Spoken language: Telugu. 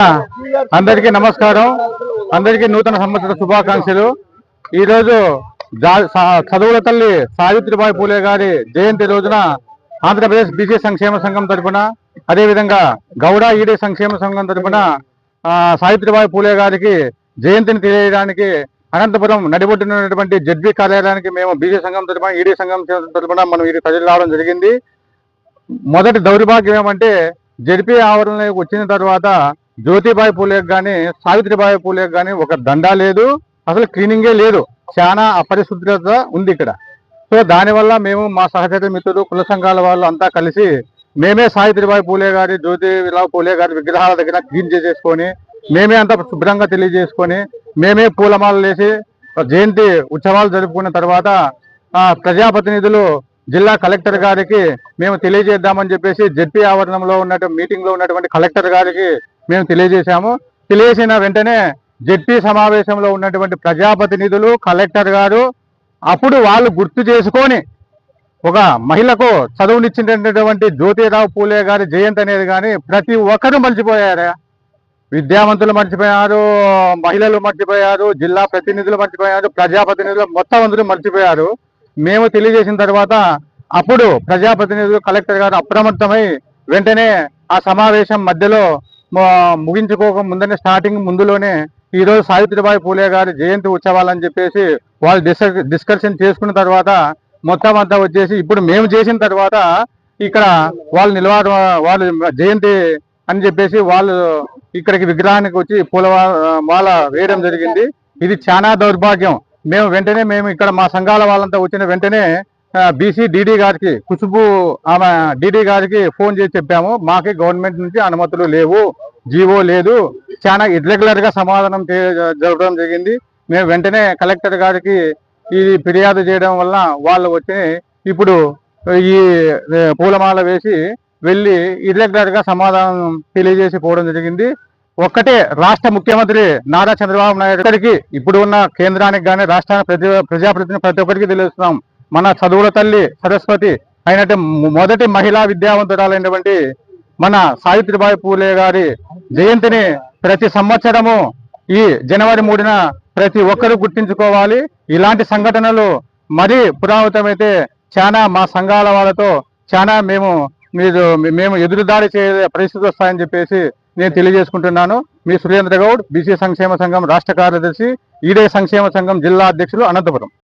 అందరికీ నమస్కారం. అందరికీ నూతన సంవత్సర శుభాకాంక్షలు. ఈ రోజు జా- చదువుల తల్లి సావిత్రిబాయి పూలే గారి జయంతి రోజున ఆంధ్రప్రదేశ్ బీసీ సంక్షేమ సంఘం తరపున అదేవిధంగా గౌడ ఈడీ సంక్షేమ సంఘం తరపున సావిత్రిబాయి పూలే గారికి జయంతిని తెలియడానికి అనంతపురం నడిబొడ్డునటువంటి జడ్బీ కార్యాలయానికి మేము బీసీ సంఘం తరపున ఈడీ సంఘం తరపున మనం ఇది ప్రజలు రావడం జరిగింది. మొదటి దౌర్భాగ్యం ఏమంటే జడ్పీ ఆవరణలోకి వచ్చిన తర్వాత జ్యోతిబాయి పూలేకి కానీ సావిత్రిబాయి పూలేకి కానీ ఒక దండా లేదు. అసలు క్లీనింగే లేదు. చాలా అపరిశుద్ధత ఉంది ఇక్కడ. సో దానివల్ల మేము మా సహచర మిత్రులు కుల సంఘాల వాళ్ళు అంతా కలిసి మేమే సావిత్రిబాయి పూలే గారి జ్యోతిరావు పూలే గారి విగ్రహాల దగ్గర క్లీన్ చేసేసుకొని మేమే అంతా శుభ్రంగా తెలియజేసుకొని మేమే పూలమాలలు వేసి జయంతి ఉత్సవాలు జరుపుకున్న తర్వాత ప్రజాప్రతినిధులు జిల్లా కలెక్టర్ గారికి మేము తెలియజేద్దామని చెప్పేసి జడ్పీ ఆవరణంలో ఉన్నటువంటి మీటింగ్లో ఉన్నటువంటి కలెక్టర్ గారికి మేము తెలియజేశాము. తెలియజేసిన వెంటనే జడ్పీ సమావేశంలో ఉన్నటువంటి ప్రజాప్రతినిధులు కలెక్టర్ గారు అప్పుడు వాళ్ళు గుర్తు చేసుకొని ఒక మహిళకు చదువునిచ్చినటువంటి జ్యోతిరావు పూలే గారి జయంతి అనేది కానీ ప్రతి ఒక్కరూ మర్చిపోయారా? విద్యావంతులు మర్చిపోయారు మహిళలు మర్చిపోయారు జిల్లా ప్రతినిధులు మర్చిపోయారు ప్రజాప్రతినిధులు మొత్తం అందరూ మర్చిపోయారు. మేము తెలియజేసిన తర్వాత అప్పుడు ప్రజాప్రతినిధులు కలెక్టర్ గారు అప్రమత్తమై వెంటనే ఆ సమావేశం మధ్యలో ముగించుకోక ముందనే స్టార్టింగ్ ముందులోనే ఈ రోజు సావిత్రిబాయి పూలే గారి జయంతి ఉత్సవాలని చెప్పేసి వాళ్ళు డిస్క డిస్కషన్ చేసుకున్న తర్వాత మొత్తం అంతా వచ్చేసి ఇప్పుడు మేము చేసిన తర్వాత ఇక్కడ వాళ్ళు నిలవడం వాళ్ళు జయంతి అని చెప్పేసి వాళ్ళు ఇక్కడికి విగ్రహానికి వచ్చి పూల మాల వేయడం జరిగింది. ఇది చాలా దౌర్భాగ్యం. మేము వెంటనే మేము ఇక్కడ మా సంఘాల వాళ్ళంతా వచ్చిన వెంటనే బీసీ డీడీ గారికి కుసుబు ఆమె డీడీ గారికి ఫోన్ చేసి చెప్పాము. మాకి గవర్నమెంట్ నుంచి అనుమతులు లేవు జీవో లేదు. చాలా ఇర్రెగ్యులర్గా సమాధానం జరగడం జరిగింది. మేము వెంటనే కలెక్టర్ గారికి ఈ ఫిర్యాదు చేయడం వల్ల వాళ్ళు వచ్చి ఇప్పుడు ఈ పూలమాల వేసి వెళ్ళి ఇర్రెగ్యులర్గా సమాధానం తెలియజేసి పోవడం జరిగింది. ఒక్కటే రాష్ట్ర ముఖ్యమంత్రి నారా చంద్రబాబు నాయుడు గారికి ఇప్పుడు ఉన్న కేంద్రానికి కానీ రాష్ట్రానికి ప్రతి ప్రజాప్రతిని ప్రతి ఒక్కరికి తెలుస్తున్నాం. మన చదువుల తల్లి సరస్వతి అయినట్టు మొదటి మహిళా విద్యావంతురాలైనటువంటి మన సావిత్రిబాయి పూలే గారి జయంతిని ప్రతి సంవత్సరము ఈ జనవరి మూడున ప్రతి ఒక్కరూ గుర్తించుకోవాలి. ఇలాంటి సంఘటనలు మరీ పురావృతమైతే చాలా మా సంఘాల వాళ్ళతో చాలా మేము మీరు మేము ఎదురుదాడి చేసే పరిస్థితి వస్తాయని చెప్పేసి నేను తెలియజేసుకుంటున్నాను. మీ సురేంద్ర గౌడ్ బీసీ సంక్షేమ సంఘం రాష్ట్ర కార్యదర్శి ఈడే సంక్షేమ సంఘం జిల్లా అధ్యక్షులు అనంతపురం.